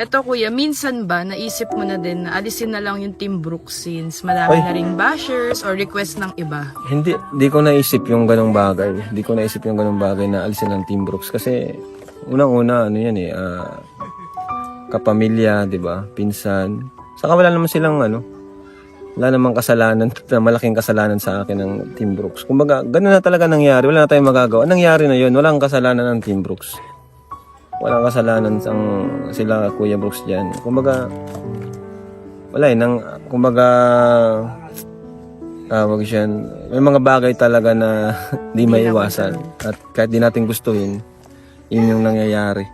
Eto kuya, minsan ba naisip mo na din na alisin na lang yung Team Brooks since marami Ay. na ring bashers or request ng iba? Hindi, di ko naisip yung ganong bagay. Di ko naisip yung ganong bagay na alisin ng Team Brooks. Kasi, unang-una, ano yan eh, ah, kapamilya, di ba? Pinsan. Saka wala naman silang, ano, wala namang kasalanan, na malaking kasalanan sa akin ng Team Brooks. Kumbaga, ganun na talaga nangyari. Wala na tayong magagawa. Nangyari na yun. Walang kasalanan ng Team Brooks. Walang kasalanan sang sila Kuya Brooks dyan. Kumbaga, wala eh. Nang, kumbaga, tawag siya, may mga bagay talaga na di maiwasan. At kahit di natin gustuhin, yun yung nangyayari.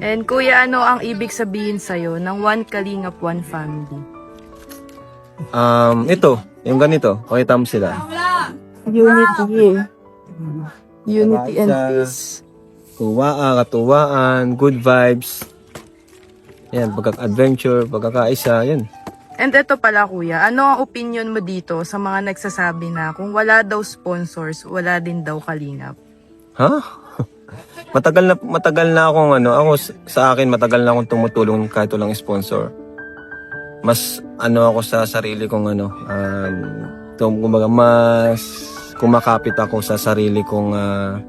And kuya, ano ang ibig sabihin sa'yo ng One Kalingap, One Family? Um, ito, yung ganito, pakita mo sila. Unity. Unity and Sa- peace. Tuwaan, katuwaan, good vibes. Yan, pagkaka-adventure, pagkakaisa, yan. And eto pala kuya, ano ang opinion mo dito sa mga nagsasabi na kung wala daw sponsors, wala din daw kalingap? Ha? matagal na matagal na akong ano, ako sa akin matagal na akong tumutulong kahit walang sponsor. Mas ano ako sa sarili kong ano, um, kumbaga mas kumakapit ako sa sarili kong ah,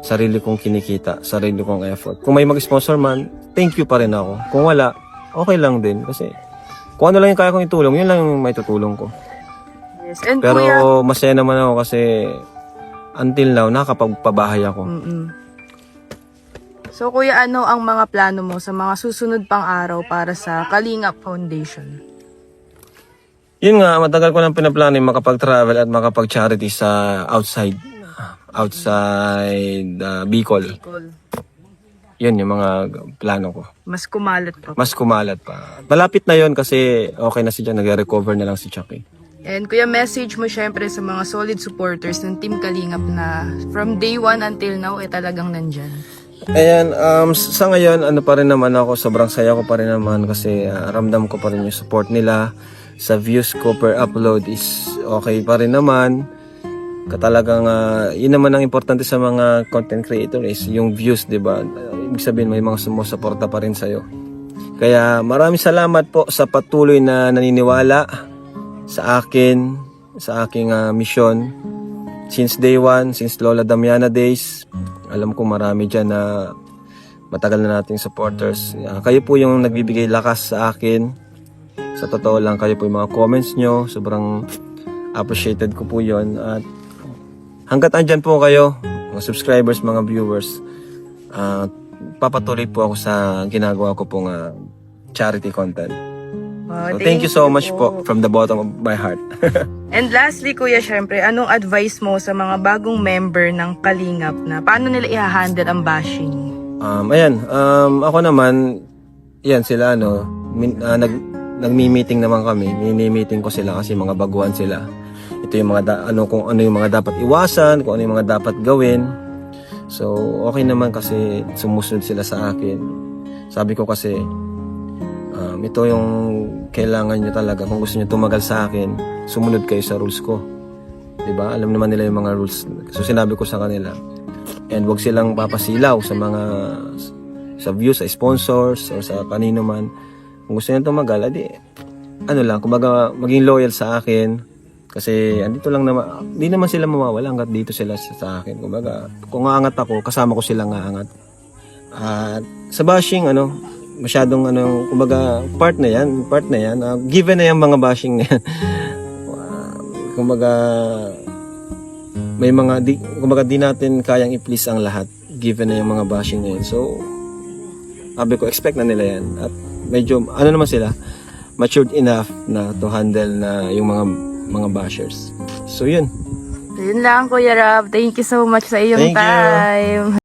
sarili kong kinikita, sarili kong effort. Kung may mag-sponsor man, thank you pa rin ako. Kung wala, okay lang din kasi kung ano lang yung kaya kong itulong, yun lang yung may tutulong ko. Yes. And Pero kuya, masaya naman ako kasi until now, nakapagpabahay ako. Mm-mm. So kuya, ano ang mga plano mo sa mga susunod pang araw para sa Kalingap Foundation? Yun nga, matagal ko nang pinaplano yung makapag-travel at makapag-charity sa outside. Outside uh, Bicol. Cool. Yun yung mga plano ko. Mas kumalat pa. Mas kumalat pa. Malapit na yon kasi okay na si John. Nag-recover na lang si Chucky. And kuya, message mo syempre sa mga solid supporters ng Team Kalingap na from day one until now, eh talagang nandyan. Ayan, um, sa ngayon, ano pa rin naman ako, sobrang saya ko pa rin naman kasi ah, ramdam ko pa rin yung support nila. Sa views ko per upload is okay pa rin naman. Katalagang, ah, yun naman ang importante sa mga content creator is yung views, di ba? Ibig sabihin, may mga sumusuporta pa rin sa'yo. Kaya maraming salamat po sa patuloy na naniniwala sa akin, sa aking ah, misyon. Since day one, since Lola Damiana days, alam ko marami dyan na matagal na nating supporters. Ah, kayo po yung nagbibigay lakas sa akin. Sa totoo lang, kayo po yung mga comments nyo. Sobrang appreciated ko po yon At hanggat andyan po kayo, mga subscribers, mga viewers, ah, papatuloy po ako sa ginagawa ko pong ah, charity content. Wow, So, thank you so much po from the bottom of my heart. And lastly, kuya, syempre, anong advice mo sa mga bagong member ng Kalingap na paano nila i-handle ang bashing? Um, ayan, um, ako naman, yan sila, ano, min, ah, nag, nagmi-meeting naman kami. Mini-meeting ko sila kasi mga baguhan sila. Ito yung mga, da- ano, kung ano yung mga dapat iwasan, kung ano yung mga dapat gawin. So, okay naman kasi sumusunod sila sa akin. Sabi ko kasi, um, ito yung kailangan nyo talaga. Kung gusto nyo tumagal sa akin, sumunod kayo sa rules ko. 'Di ba? Alam naman nila yung mga rules. So, sinabi ko sa kanila, and wag silang papasilaw sa mga sa views, sa sponsors, or sa kanino man. Kung gusto nyo tumagal, adi, ano lang, kumbaga maging loyal sa akin. Kasi andito lang naman, di naman sila mawawala hanggat dito sila sa, akin. Kumbaga, kung aangat ako, kasama ko silang aangat. At sa bashing, ano, masyadong ano, kumbaga, part na yan, part na yan. Ah, given na yung mga bashing na yan. Ah, kumbaga, may mga di, kumbaga di natin kayang i-please ang lahat given na yung mga bashing na yun. So, sabi ko, expect na nila yan. At medyo, ano naman sila, matured enough na to handle na yung mga mga bashers. So, yun. Yun lang, Kuya Rob. Thank you so much sa iyong Thank you. time.